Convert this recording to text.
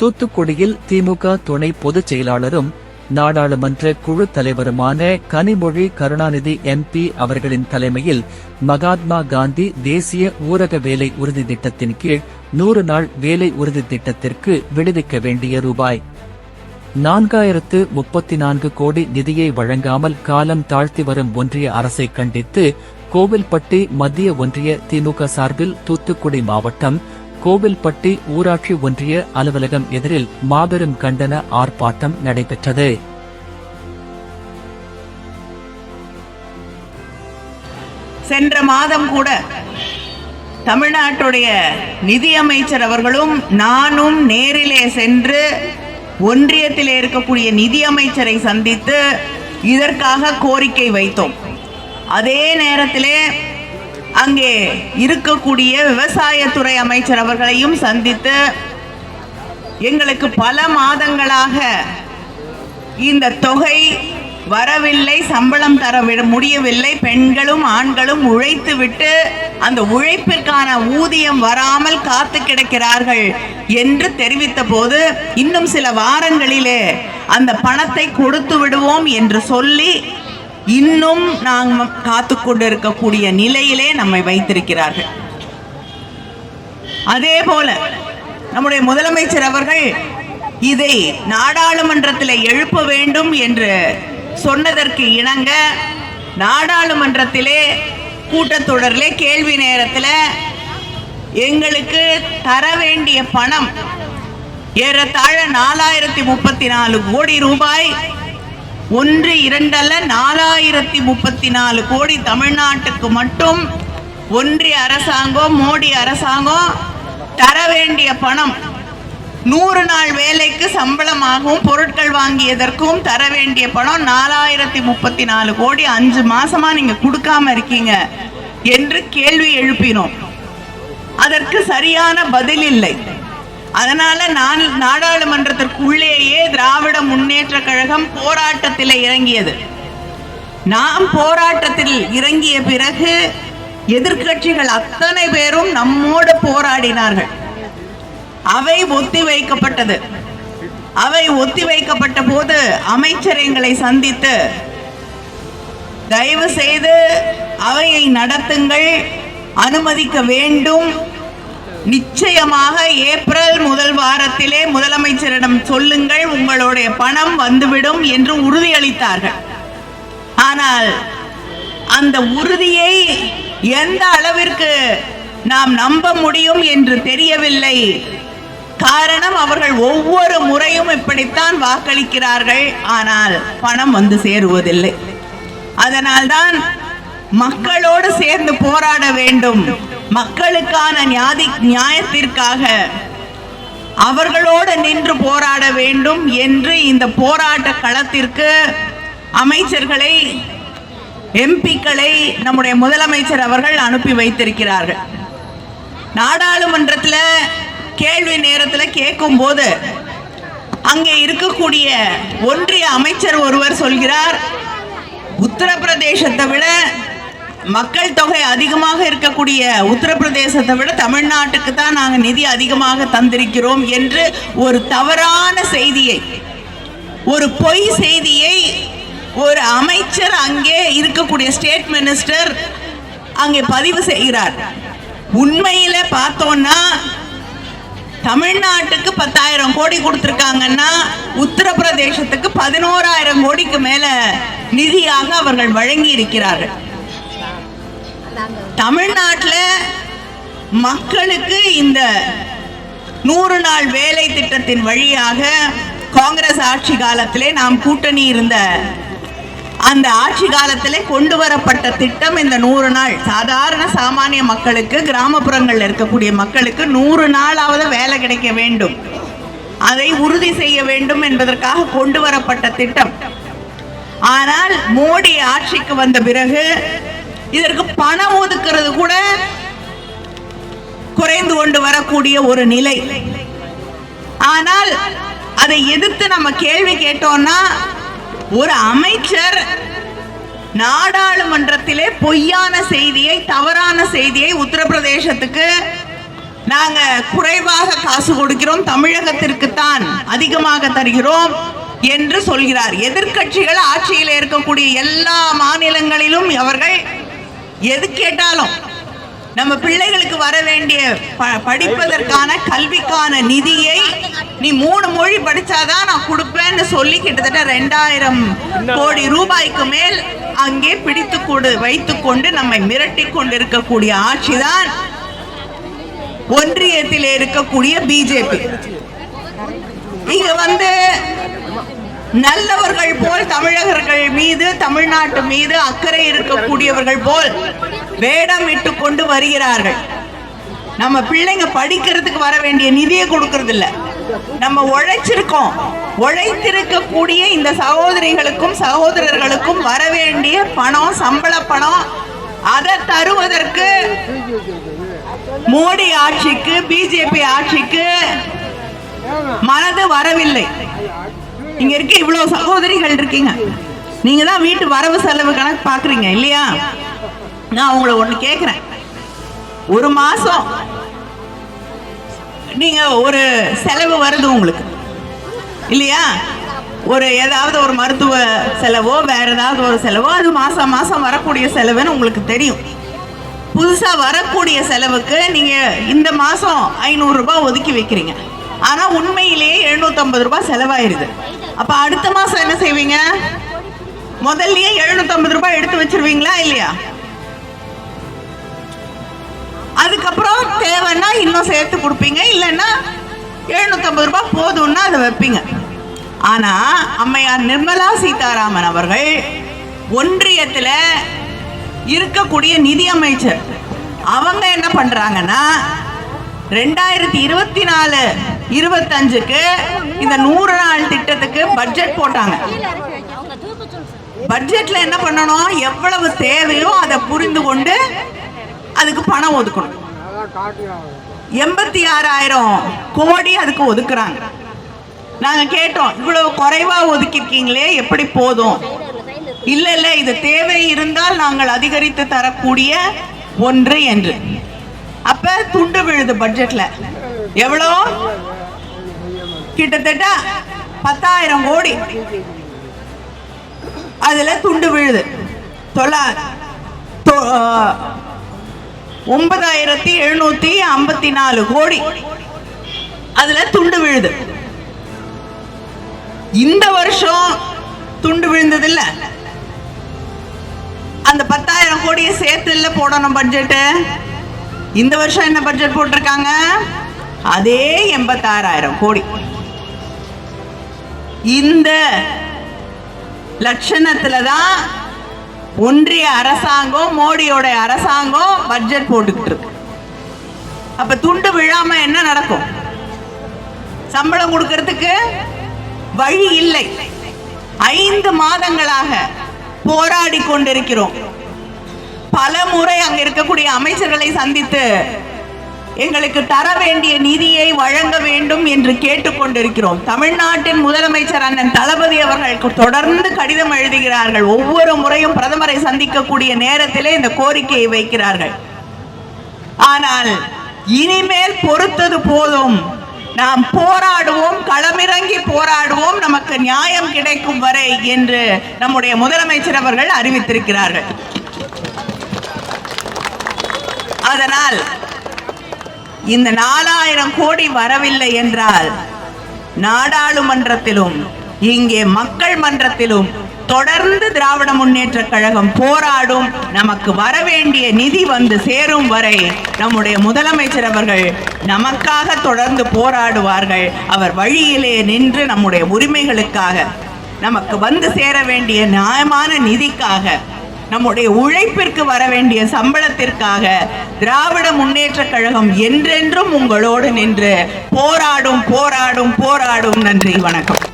தூத்துக்குடியில் திமுக துணை பொதுச் செயலாளரும் நாடாளுமன்ற குழு தலைவருமான கனிமொழி கருணாநிதி எம்பி அவர்களின் தலைமையில் மகாத்மா காந்தி தேசிய ஊரக வேலை உறுதி திட்டத்தின் கீழ் நூறு நாள் வேலை உறுதி திட்டத்திற்கு விடுவிக்க வேண்டிய ரூபாய் நான்காயிரத்து முப்பத்தி நான்கு கோடி நிதியை வழங்காமல் காலம் தாழ்த்தி வரும் ஒன்றிய அரசை கண்டித்து கோவில்பட்டி மத்திய ஒன்றிய திமுக சார்பில் தூத்துக்குடி மாவட்டம் கோவில்பட்டி ஊராட்சி ஒன்றிய அலுவலகம் எதிரில் மாபெரும் கண்டன ஆர்ப்பாட்டம் நடைபெற்றது. சென்ற மாதம் கூட தமிழ்நாட்டுடைய நிதியமைச்சர் அவர்களும் நானும் நேரிலே சென்று ஒன்றியத்திலே இருக்கக்கூடிய நிதியமைச்சரை சந்தித்து இதற்காக கோரிக்கை வைத்தோம். அதே நேரத்திலே அங்கே இருக்கக்கூடிய விவசாயத்துறை அமைச்சர் அவர்களையும் சந்தித்து எங்களுக்கு பல மாதங்களாக இந்த தொகை வரவில்லை சம்பளம் தர விட முடியவில்லை. பெண்களும் ஆண்களும் உழைத்து விட்டு அந்த உழைப்பிற்கான ஊதியம் வராமல் காத்து கிடக்கிறார்கள் என்று தெரிவித்த போது இன்னும் சில வாரங்களிலே அந்த பணத்தை கொடுத்து விடுவோம் என்று சொல்லி இன்னும் நாம் காத்து கொண்டிருக்கக்கூடிய நிலையிலே நம்மை வைத்திருக்கிறார்கள். அதே போல நம்முடைய முதலமைச்சர் அவர்கள் இதை நாடாளுமன்றத்தில் எழுப்ப வேண்டும் என்று சொன்னதற்கு இணங்க நாடாளுமன்றத்திலே கூட்டத்தொடரிலே கேள்வி நேரத்தில் எங்களுக்கு தர வேண்டிய பணம் ஏறத்தாழ நாலாயிரத்தி முப்பத்தி நாலு கோடி ரூபாய் ஒன்று இரண்டல்ல நாலாயிரத்தி முப்பத்தி நாலு கோடி தமிழ்நாட்டுக்கு மட்டும் ஒன்றிய அரசாங்கம் மோடி அரசாங்கம் தர வேண்டிய பணம் நூறு நாள் வேலைக்கு சம்பளமாகவும் பொருட்கள் வாங்கியதற்கும் தர வேண்டிய பணம் நாலாயிரத்தி முப்பத்தி நாலு கோடி அஞ்சு மாசமா நீங்க கொடுக்காம இருக்கீங்க என்று கேள்வி எழுப்பினோம். அதற்கு சரியான பதில் இல்லை. அதனால நான் நாடாளுமன்றத்திற்குள்ளேயே திராவிட முன்னேற்ற கழகம் போராட்டத்தில் இறங்கியது. நாம் போராட்டத்தில் இறங்கிய பிறகு எதிர்க்கட்சிகள் அத்தனை பேரும் நம்மோடு போராடினார்கள். அவை ஒத்தி வைக்கப்பட்டது. அவை ஒத்தி வைக்கப்பட்ட போது அமைச்சர் எங்களை சந்தித்து தயவு செய்து அவையை நடத்துங்கள் அனுமதிக்க வேண்டும் நிச்சயமாக ஏப்ரல் முதல் வாரத்திலே முதலமைச்சரிடம் சொல்லுங்கள் உங்களுடைய பணம் வந்துவிடும் என்று உறுதியளித்தார்கள். ஆனால் அந்த உறுதியை எந்த அளவிற்கு நாம் நம்ப முடியும் என்று தெரியவில்லை. காரணம் அவர்கள் ஒவ்வொரு முறையும் இப்படித்தான் வாக்களிக்கிறார்கள். ஆனால் பணம் வந்து சேருவதில்லை. அதனால்தான் மக்களோடு சேர்ந்து போராட வேண்டும். மக்களுக்கான நியாதி நியாயத்திற்காக அவர்களோடு நின்று போராட வேண்டும் என்று இந்த போராட்ட களத்திற்கு அமைச்சர்களை எம்பிக்களை நம்முடைய முதலமைச்சர் அவர்கள் அனுப்பி வைத்திருக்கிறார்கள். நாடாளுமன்றத்தில் கேள்வி நேரத்தில் கேட்கும் போது அங்கே இருக்கக்கூடிய ஒன்றிய அமைச்சர் ஒருவர் சொல்கிறார் உத்தரப்பிரதேசத்தை விட மக்கள் தொகை அதிகமாக இருக்கக்கூடிய உத்தரப்பிரதேசத்தை விட தமிழ்நாட்டுக்கு தான் நாங்கள் நிதி அதிகமாக தந்திருக்கிறோம் என்று ஒரு தவறான செய்தியை ஒரு பொய் செய்தியை ஒரு அமைச்சர் அங்கே இருக்கக்கூடிய ஸ்டேட் மினிஸ்டர் அங்கே பதிவு செய்கிறார். உண்மையில பார்த்தோம்னா தமிழ்நாட்டுக்கு பத்தாயிரம் கோடி கொடுத்துருக்காங்கன்னா உத்தரப்பிரதேசத்துக்கு பதினோராயிரம் கோடிக்கு மேல நிதியாக அவர்கள் வழங்கி இருக்கிறார்கள் தமிழ்நாட்டில் மக்களுக்கு இந்த நூறு நாள் வேலை திட்டத்தின் வழியாக காங்கிரஸ் ஆட்சி காலத்திலே நாம் கூட்டணி இருந்த அந்த ஆட்சி காலத்திலே கொண்டு வரப்பட்ட திட்டம் இந்த நூறு நாள். சாதாரண சாமானிய மக்களுக்கு கிராமப்புறங்களில் இருக்கக்கூடிய மக்களுக்கு நூறு நாளாவது வேலை கிடைக்க வேண்டும். அதை உறுதி செய்ய வேண்டும் என்பதற்காக கொண்டு வரப்பட்ட திட்டம். ஆனால் மோடி ஆட்சிக்கு வந்த பிறகு இதற்கு பணம் ஒதுக்கிறது கூட குறைந்து கொண்டு வரக்கூடிய ஒரு நிலை. ஆனால் அதை எதிர்த்து நம்ம கேள்வி கேட்டோம்னா ஒரு அமைச்சர் நாடாளுமன்றத்திலே பொய்யான செய்தியை தவறான செய்தியை உத்தரப்பிரதேசத்துக்கு நாங்க குறைவாக காசு கொடுக்கிறோம் தமிழகத்திற்குத்தான் அதிகமாக தருகிறோம் என்று சொல்கிறார். எதிர்க்கட்சிகள் ஆட்சியில் இருக்கக்கூடிய எல்லா மாநிலங்களிலும் அவர்கள் எது கேட்டாலும் நம்ம பிள்ளைகளுக்கு வர வேண்டிய படிப்பதற்கான கல்விக்கான நிதியை நீ மூணு மொழி படிச்சாதான் நான் கொடுப்பேன்னு சொல்லி கிட்டத்தட்ட ரெண்டாயிரம் கோடி ரூபாய்க்கு மேல் அங்கே பிடித்து கொண்டு வைத்துக்கொண்டு நம்மை மிரட்டி கொண்டிருக்கக்கூடிய ஆட்சிதான் ஒன்றியத்தில் இருக்கக்கூடிய பிஜேபி இங்க வந்து நல்லவர்கள் போல் தமிழகர்கள் மீது தமிழ்நாட்டு மீது அக்கறை இருக்கக்கூடியவர்கள் போல் வேடமிட்டு கொண்டு வருகிறார்கள். நம்ம பிள்ளைங்க படிக்கிறதுக்கு வர வேண்டிய நிதியை கொடுக்கறது இல்ல நம்ம உழைச்சிருக்கோம். உழைத்திருக்கக்கூடிய இந்த சகோதரிகளுக்கும் சகோதரர்களுக்கும் வர வேண்டிய பணம் சம்பள பணம் அதை தருவதற்கு மோடி ஆட்சிக்கு பிஜேபி ஆட்சிக்கு மனது வரவில்லை. இங்க இருக்க இவ்வளவு சகோதரிகள் இருக்கீங்க. நீங்க தான் வீட்டு வரவு செலவு கணக்கு பாக்குறீங்க இல்லையா? நான் உங்களை ஒண்ணு கேக்குறேன். ஒரு மாசம் நீங்க ஒரு செலவு வருது உங்களுக்கு இல்லையா? ஒரு ஏதாவது ஒரு மருத்துவ செலவோ வேற ஏதாவது ஒரு செலவோ அது மாசம் மாசம் வரக்கூடிய செலவுன்னு உங்களுக்கு தெரியும். புதுசா வரக்கூடிய செலவுக்கு நீங்க இந்த மாசம் ஐநூறு ரூபாய் ஒதுக்கி வைக்கிறீங்க. ஆனால் உண்மையிலேயே 750 ரூபாய் செலவாயிருது. அப்போ அடுத்த மாதம் என்ன செய்வீங்க? முதல்லயே 750 ரூபாய் எடுத்து வச்சிருவீங்களா இல்லையா? அதுக்கப்புறம் தேவைன்னா இன்னும் சேர்த்து கொடுப்பீங்க இல்லைன்னா 750 ரூபாய் போதும்னா அதை வைப்பீங்க. ஆனா அம்மையார் நிர்மலா சீதாராமன் அவர்கள் ஒன்றியத்துல இருக்கக்கூடிய நிதி அமைச்சர். அவங்க என்ன பண்றாங்கன்னா ரெண்டாயிரத்தி இருபத்தி நாலு இருபத்தஞ்சுக்கு இந்த நூறு நாள் திட்டத்துக்கு பட்ஜெட் போட்டாங்க. பட்ஜெட்ல என்ன பண்ணணும்? எவ்வளவு தேவையோ அதை புரிந்து கொண்டு அதுக்கு பணம் ஒதுக்கணும். எண்பத்தி ஆறாயிரம் கோடி அதுக்கு ஒதுக்குறாங்க. நாங்க கேட்டோம் இவ்வளவு குறைவா ஒதுக்கிருக்கீங்களே எப்படி போதும்? இல்ல இல்ல இது தேவை இருந்தால் நாங்கள் அதிகரித்து தரக்கூடிய ஒன்று என்று. அப்ப துண்டு விழுது பட்ஜெட்ல எவ்வளோ? கிட்டத்தட்ட பத்தாயிரம் கோடி. அதுல துண்டு விழுது. தொள்ளா ஒன்பதாயிரத்தி எழுநூத்தி ஐம்பத்தி நாலு கோடி. அதுல துண்டு விழுது. இந்த வருஷம் துண்டு விழுந்தது இல்ல அந்த பத்தாயிரம் கோடியை சேர்த்து இல்ல போடணும் பட்ஜெட்டு இந்த வருஷம் என்ன பட்ஜெட் போட்டிருக்காங்க? அதே எண்பத்தாறாயிரம் கோடி. இந்த லட்சணத்துல தான் ஒன்றிய அரசாங்கம் மோடியோட அரசாங்கம் பட்ஜெட் போட்டுக்கிட்டு இருக்கு. அப்ப துண்டு விழாம என்ன நடக்கும்? சம்பளம் கொடுக்கறதுக்கு வழி இல்லை. ஐந்து மாதங்களாக போராடி கொண்டிருக்கிறோம். பல முறை அங்க இருக்கக்கூடிய அமைச்சர்களை சந்தித்து எங்களுக்கு தர வேண்டிய நிதியை வழங்க வேண்டும் என்று கேட்டுக்கொண்டிருக்கிறோம். தமிழ்நாட்டின் முதலமைச்சர் அண்ணன் தளபதி அவர்கள் தொடர்ந்து கடிதம் எழுதுகிறார்கள். ஒவ்வொரு முறையும் பிரதமரை சந்திக்கக்கூடிய நேரத்திலே இந்த கோரிக்கையை வைக்கிறார்கள். ஆனால் இனிமேல் பொறுத்தது போதும். நாம் போராடுவோம் களமிறங்கி போராடுவோம் நமக்கு நியாயம் கிடைக்கும் வரை என்று நம்முடைய முதலமைச்சர் அவர்கள் அறிவித்திருக்கிறார்கள். அதனால் இந்த நாலாயிரம் கோடி வரவில்லை என்றால் நாடாளுமன்றத்திலும் இங்கே மக்கள் மன்றத்திலும் தொடர்ந்து திராவிட முன்னேற்ற கழகம் போராடும் நமக்கு வரவேண்டிய நிதி வந்து சேரும் வரை நம்முடைய முதலமைச்சர் அவர்கள் நமக்காக தொடர்ந்து போராடுவார்கள். அவர் வழியிலே நின்று நம்முடைய உரிமைகளுக்காக நமக்கு வந்து சேர வேண்டிய நியாயமான நிதிக்காக. நம்முடைய உழைப்பிற்கு வர வேண்டிய சம்பளத்திற்காக திராவிட முன்னேற்ற கழகம் என்றென்றும் உங்களோடு நின்று போராடும் போராடும் போராடும். நன்றி வணக்கம்.